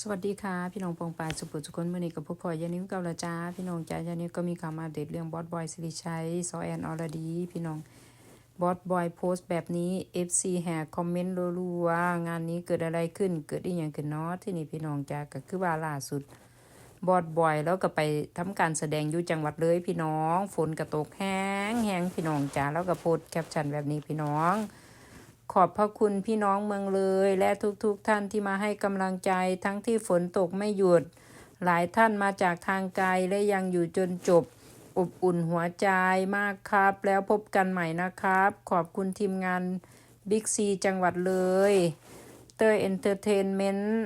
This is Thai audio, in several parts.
สวัสดีค่ะ พี่น้องปองปายสุปุสุคนเมื่อนี้กับผู้พอยยานิ้วเกาละจ้า พี่น้องจ้ายานิ้วก็มีข่าวมาอัปเดตเรื่องบอสบอยสิริชัยซอแอนออรดี พี่น้องบอสบอยโพสต์แบบนี้ FC แห่คอมเมนต์รัวๆงานนี้เกิดอะไรขึ้นเกิดอีหยังขึ้นเนาะที่นี่พี่น้องจ้าก็คือว่าล่าสุดบอดบอยแล้วก็ไปทำการแสดงอยู่จังหวัดเลยพี่น้อง ฝนกระตกแห้งแห้งพี่น้องจ้าแล้วก็โพสต์แคปชั่นแบบนี้พี่น้อง ขอบพระคุณพี่น้องเมืองเลย และทุกๆทท่านที่มาให้กำลังใจทั้งที่ฝนตกไม่หยุด หลายท่านมาจากทางไกลและยังอยู่จนจบ อบอุ่นหัวใจมากครับ แล้วพบกันใหม่นะครับ ขอบคุณทีมงานบิ๊กซีจังหวัดเลยเตอร์เอนเตอร์เทนเมนต์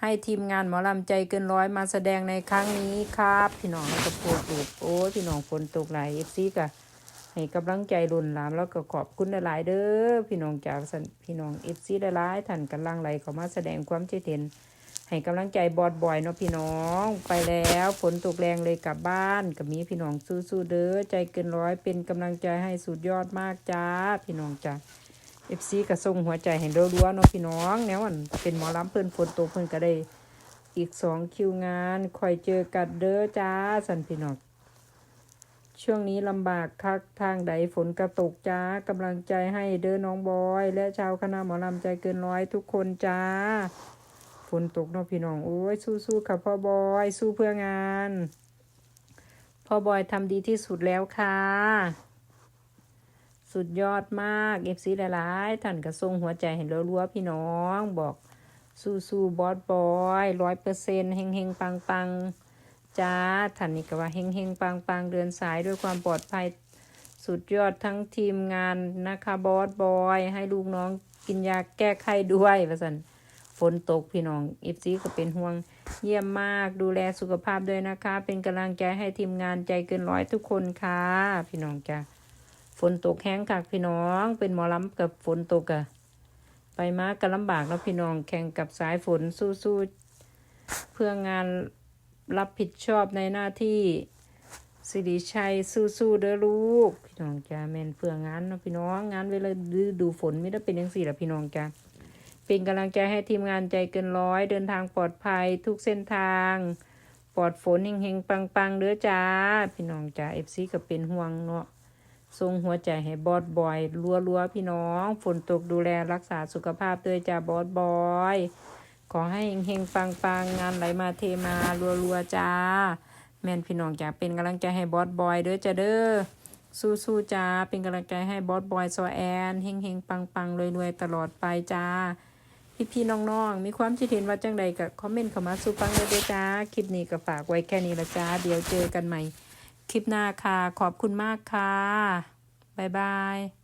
ให้ทีมงานหมอลำใจเกินร้อยมาแสดงในครั้งนี้ครับ พี่น้องแล้วก็โพดลูกโอ้พี่น้องฝนตกหลายเอฟซีกะ ให้กำลังใจรุนหลามแล้วก็ขอบคุณหลายเด้อพี่น้องจากพี่น้องเอฟซีหลายท่านกำลังไหลเข้ามาแสดงความคิดเห็นให้กำลังใจบอดบ่อยเนาะพี่น้องไปแล้วฝนตกแรงเลยกลับบ้านกับมีพี่น้องสู้ๆเด้อใจเกินร้อยเป็นกำลังใจให้สุดยอดมากจ้าพี่น้องจ้าเอฟซีก็ส่งหัวใจให้รัวๆเนาะพี่น้องแนวอันเป็นหมอลำเพิ่อนฝนตกเพิ่อนก็ได้อีกสองคิวงานคอยเจอกันเด้อจ้าสันพี่น้อง ช่วงนี้ลำบากคักทางใดฝนกระตกจ้ากำลังใจให้เด้อน้องบอย และชาวคณะหมอลำใจเกินร้อยทุกคนจ้า ฝนตกเนาะพี่น้องโอ้ยสู้ๆค่ะพ่อบอยสู้เพื่องาน พ่อบอยทำดีที่สุดแล้วค่ะ สุดยอดมากเอฟซีหลายๆท่านกระทรงหัวใจเห็นรัวๆพี่น้องบอกสู้ๆบอสบอยร้อยเปอร์เซ็นต์เฮงเฮงๆปังปังๆ จ้าท่านนี้ก็ว่าเฮงเฮงปังปังเดินสายด้วยความปลอดภัยสุดยอดทั้งทีมงานนะคะบอสบอย ให้ลูกน้องกินยาแก้ไข้ด้วยว่าสันฝนตกพี่น้องเอฟซีก็เป็นห่วงเยี่ยมมากดูแลสุขภาพด้วยนะคะ เป็นกำลังใจให้ทีมงานใจเกินร้อยทุกคนค่ะ พี่น้องจ้าฝนตกแห้งคักพี่น้อง เป็นหมอลำกับฝนตกอะไปมาก็ลำบากแล้วพี่น้องแข่งกับสายฝนสู้ๆเพื่องาน รับผิดชอบในหน้าที่สิริชัยสู้ๆเด้อลูก พี่น้องจ้าแมนเพื่องานเนาะพี่น้องงานเวลาฤดูฝนไม่ได้เป็นย่างสี่ละพี่น้องจ้าเป็นกำลังใจให้ทีมงานใจเกินร้อยเดินทางปลอดภัยทุกเส้นทาง ปลอดฝนเฮงๆปังๆเด้อจ้า พี่น้องจ้าเอฟซีก็เป็นห่วงเนาะส่งหัวใจให้บอสบอยรัวๆพี่น้อง ฝนตกดูแลรักษาสุขภาพด้วยจ้าบอสบอย ขอให้เฮงๆปังๆงงานไหลมาเทมารัวๆจ้า แม่นพี่น้องจ้าเป็นกำลังใจให้บอสบอยเด้อจ้าเด้อสู้ๆจ้าเป็นกำลังใจให้บอสบอยซอแอนเฮงๆปังๆรวยๆตลอดไปจ้าพี่ๆน้องๆ มีความคิดเห็นว่าจังใดก็คอมเมนต์เข้ามาสู่ฟังเลยเด้อจ้า คลิปนี้ก็ฝากไว้แค่นี้ละจ้า เดี๋ยวเจอกันใหม่ คลิปหน้าค่ะ ขอบคุณมากค่ะ บ๊ายบาย